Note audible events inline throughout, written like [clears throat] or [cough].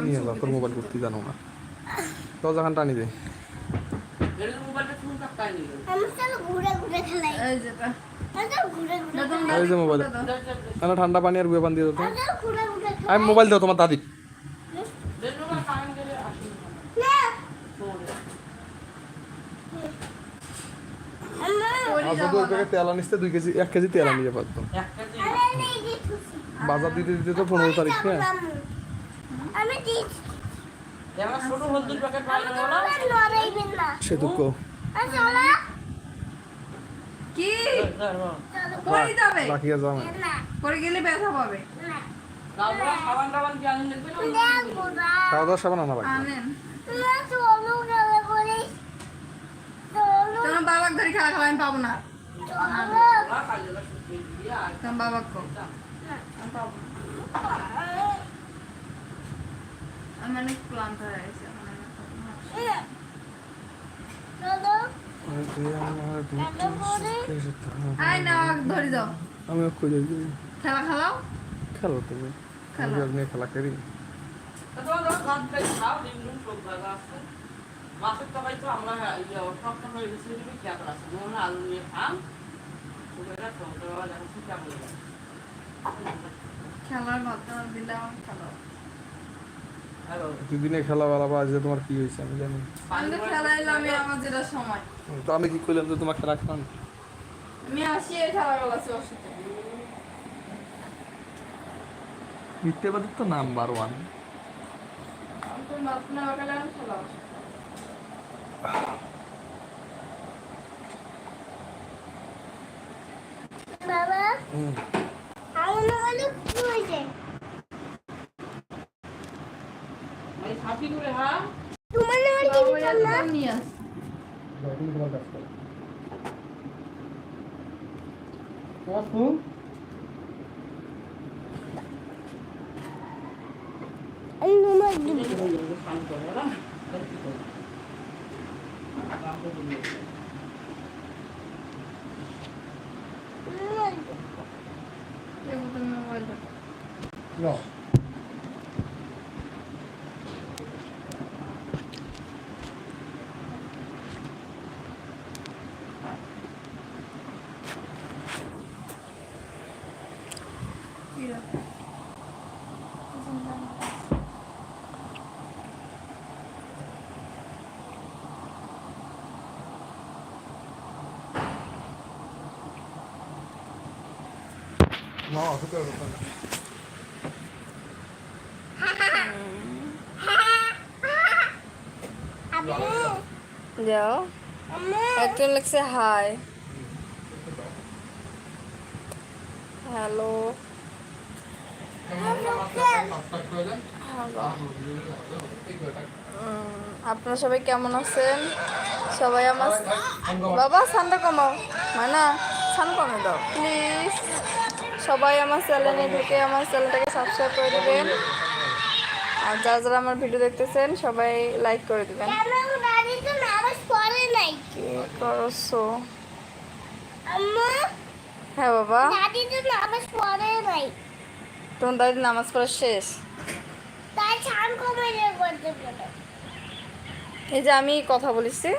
মোবাইলে নিয়ে তোর মোবাইল করতে জানো না। দরজা খান টানি দে। আমি চলো ঘুরে ঘুরে খেলাই। এই যেটা আমি চলো ঘুরে ঘুরে না, তুমি এই যে মোবাইল দাও। না ঠান্ডা পানি আর গুয়ে পানি দিয়ে দাও আমি মোবাইল দাও তোমার দাদি। তেল আনিস দুই কেজি এক কেজি তেল আনিয়ে বাজার দিতে দিতে তো পনেরো তারিখ হ্যাঁ? আমি ছোট হলদুর প্যাকেট লড়াইবেন না? সে দুঃখ। আর কি? চলো। যাবে রাখিয়া যাও পরে গেলে ব্যথা পাবে। না। তারপরে সাবান টাবান কি আনলে দেখবে না? দেখো না খাওয়া দাওয়া সাবান আনা তোমার ধরে খেলা খেলা পাবো না। তোমার। আমি পাবো না। আমি অনেক ক্লান্ত হয়ে গেছি খুঁজে দিই। খেলা খেলাও? খেলো তুমি। খেলো। আমি খেলা করি। আছে। মাছের তরকারি তো আমরা ইয়ে সবটা হয়ে গেছে খেয়াল আছে? আলু নিয়ে খেলার মাধ্যমে দিলে আমার খেলাও হ্যালো দুদিনে খেলা বেলা আজ তোমার কি হয়েছে আমি জানি তো তো আমি কি করলাম যে তোমাকে রাখলাম? মিথ্যেবাদী তো নাম্বার ওয়ান তো বাবা আমার অনেক করে হ্যাঁ তোমার নাম্বার কি একদম নিয়ে আস। তোমার কাজ করো তোমার ফোন আমি তোমার দিব শান্ত হয়ে? না তুমি No. যাও একজন লিখছে হাই হ্যালো আপনারা সবাই কেমন আছেন? সবাই আমার বাবা সানটা কমাও। মানা সান কমে দাও। প্লিজ সবাই আমার চ্যানেলে ঢুকে আমার চ্যানেলটাকে সাবস্ক্রাইব করে দেবেন। আর যারা যারা আমার ভিডিও দেখতেছেন সবাই লাইক করে দেবেন। করছ? হ্যাঁ বাবা। তোমার দাদি নামাজ পড়া শেষ? এই যে আমি কথা বলেছি।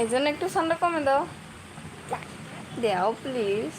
এই জন্য একটু ঠান্ডা কমে দাও। দাও প্লিজ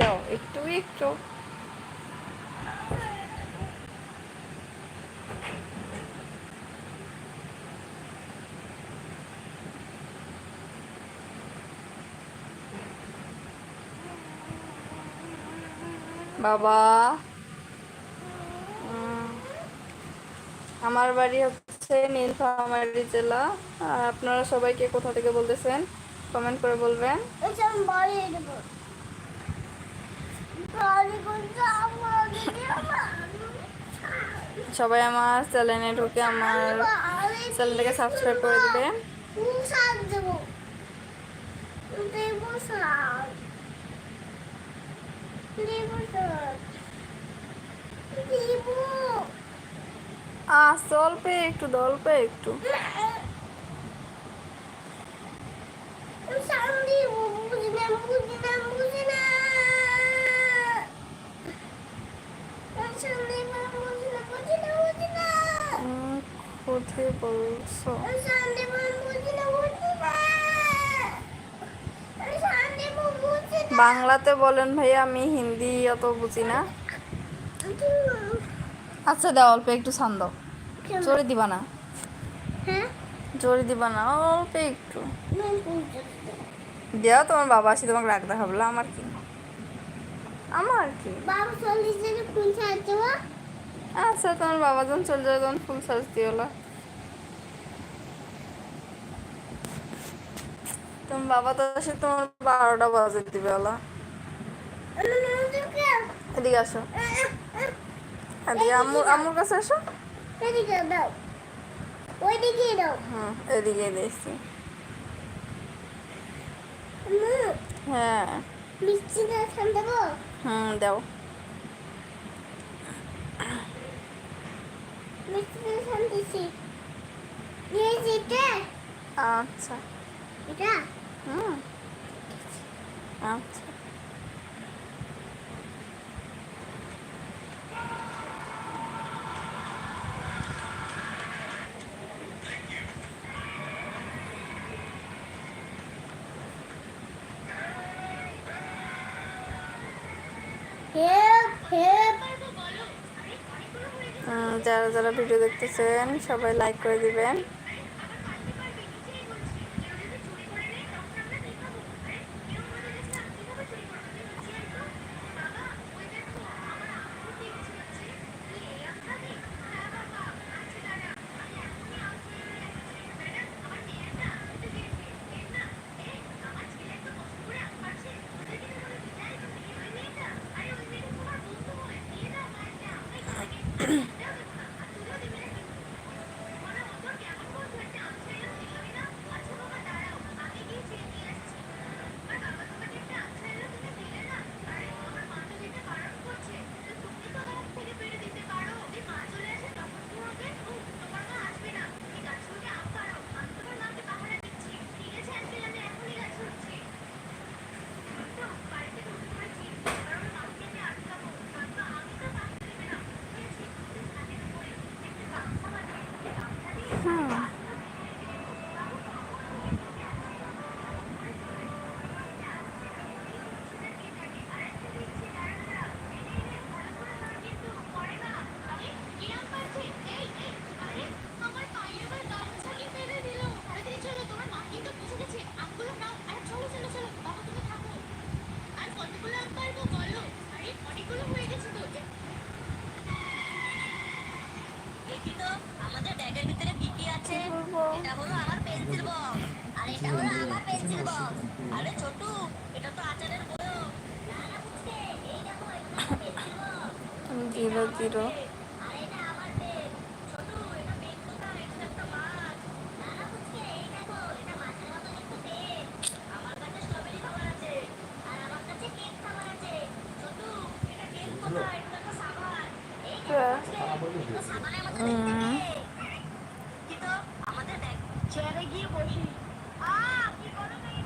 দাও, একটু একটু। বাবা। আমার বাড়ি হচ্ছে নীলফামারী জেলা। আপনারা সবাইকে কোথা থেকে বলতেছেন? কমেন্ট করে বলবেন ওইটা আমি বাড়িয়ে দেবো বাড়ি করতে আমার দিদি আমার সবাই আমার চ্যানেলে ঢুকে আমার চ্যানেলটাকে সাবস্ক্রাইব করে দেবো। আহ অল্প একটু অল্প একটু। বুঝি না, বুঝি সন্দীপ মামা বুঝি না বুঝি না বুঝি না উম, খুদে বলছো? বাংলাতে বলেন ভাইয়া আমি হিন্দি অত বুঝি না। আচ্ছা দাও অল্প একটু ছান দাও। জোরে দিবা না। হ্যাঁ? জোরে দিবা না অল্প একটু। না বুঝতে দেও তোমার বাবা আসি তোমাকে রাখ দেখাবো। আমার কি? আমার কি? বাবা চল্লিশ দিনে কোন সাহায্য আচ্ছা তোমার বাবা যখন চলে যাবে তখন ফুল সাজ দিওলা তোমার বাবা তো আসে তোমার বারোটা বাজে দিবে ওলা এদিকে আসো। এদিকে আম্মুর আম্মুর কাছে আসো। এদিকে দাও ওইদিকে দাও হুম, এদিকে দেখছি। হ্যাঁ। মিষ্টি দেবো হুম আচ্ছা। এটা হুম আচ্ছা হেল্প হেল্প হুম, যারা যারা ভিডিও দেখতেছেন সবাই লাইক করে দিবেন। Mm-hmm. [clears throat] কি করো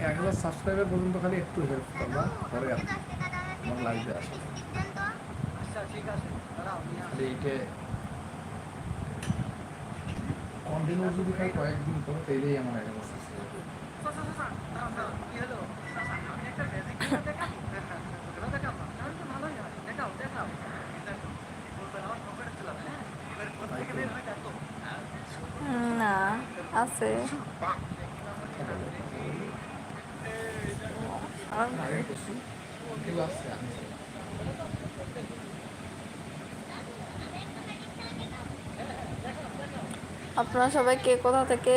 এক হাজার সাবস্ক্রাইবার পর্যন্ত খালি একটু হেল্প করবা, পরে আমার লাইভে আসো খালি এইটে কন্টিনিউ যদি খাই কয়েকদিন করো তাইলেই আমার এক হাজার না আছে আর আপনারা সবাই কে কোথা থেকে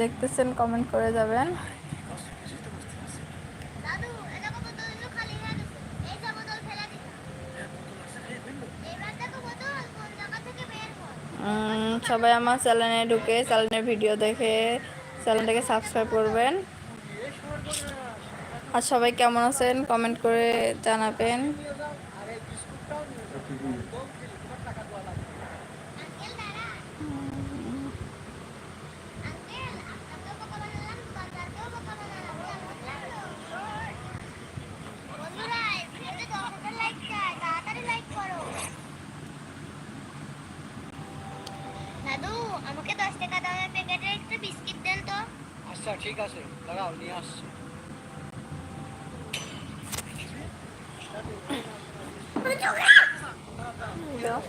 দেখতেছেন কমেন্ট করে যাবেন। সবাই আমার চ্যানেলে ঢুকে চ্যানেলের ভিডিও দেখে চ্যানেলটাকে সাবস্ক্রাইব করবেন। আর সবাই কেমন আছেন কমেন্ট করে জানাবেন। আচ্ছা ঠিক আছে দাঁড়াও নিয়ে আসছি দাও।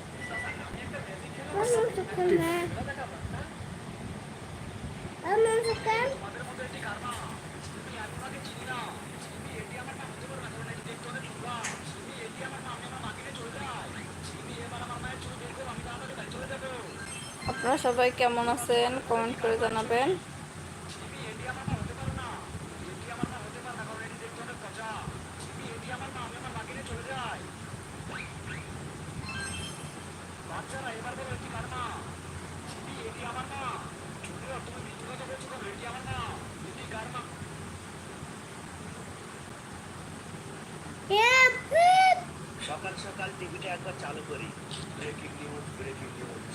আপনারা সবাই কেমন আছেন কমেন্ট করে জানাবেন টিভিটা চালু করি। ব্রেকিং নিউজ ব্রেকিং নিউজ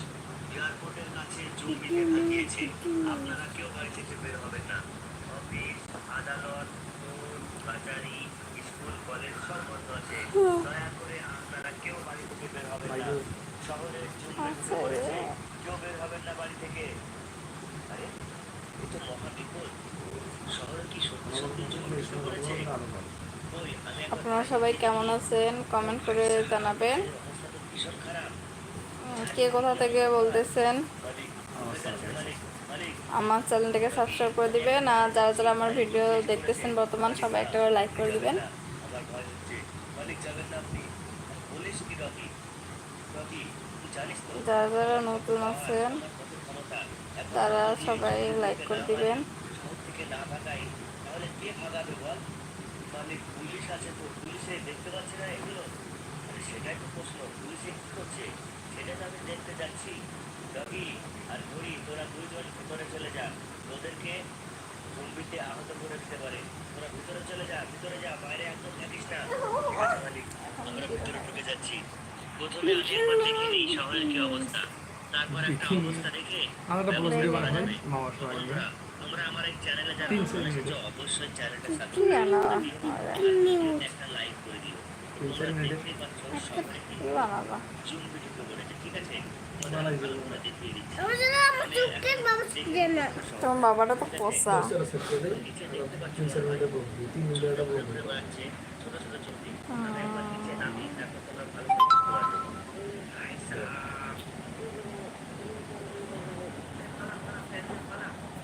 এয়ারপোর্টের কাছে দেখা গিয়েছে আপনারা কেউ বাড়ি থেকে বের হবেন না। অফিস আদালত স্কুল কাচারি স্কুল কলেজ সব বন্ধ আছে। দয়া করে আপনারা কেউ বাড়ি থেকে বের হবেন না। শহরে জঙ্গি ঢুকে কেউ বের হবেন না বাড়ি থেকে। আরে এ তো মহা বিপদ। শহরে কি সত্যি সত্যি জঙ্গি ঢুকে পড়েছে কই আমি একবার আপনারা সবাই কেমন আছেন? কমেন্ট করে জানাবেন। কে কোথা থেকে বলতেছেন? আমার চ্যানেলটাকে সাবস্ক্রাইব করে দিবেন আর যারা যারা আমার ভিডিও দেখতেছেন বর্তমান, সবাই একটা করে লাইক করে দিবেন। যারা যারা নতুন আছেন, তারা সবাই লাইক করে দিবেন। পুলিশে দেখতে পাচ্ছে না এগুলো সেটাই তো প্রশ্ন পুলিশে কি করছে সেটা তো আমি দেখতে যাচ্ছি রবি আর ঘড়ি তোরা দুইজন ভিতরে চলে যা তোদেরকে জম্বিতে আহত করে দিতে পারে তোরা ভিতরে চলে যা ভিতরে যা বাইরে একদম থাকিস না আমরা ভিতরে ঢুকে যাচ্ছি প্রথমে দেখে নিই শহরের কি অবস্থা তারপর একটা অবস্থা দেখে একটা ব্লগ ভিডিও মামার সবাই তোমরা বাবাটা তো পোষা।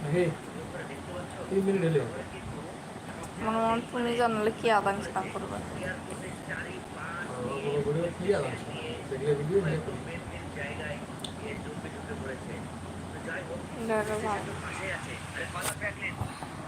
দশটা সেট করে দেয় নিচে দেখতে পাচ্ছ তিনশো মিনিটে ব্লগ দিই তিন মিনিটে একটা ব্লগ ঘুরে দিই বেড়াচ্ছে ছোট ছোট জম্বি আমি একবার নিচে নামি তারপর তোমরা ভালো। করে বুঝতে পারবে আইসা হে তিন মিনিট হলে মনে মনে তুমি জানলে কি আদান সাদান করবে জায়গায়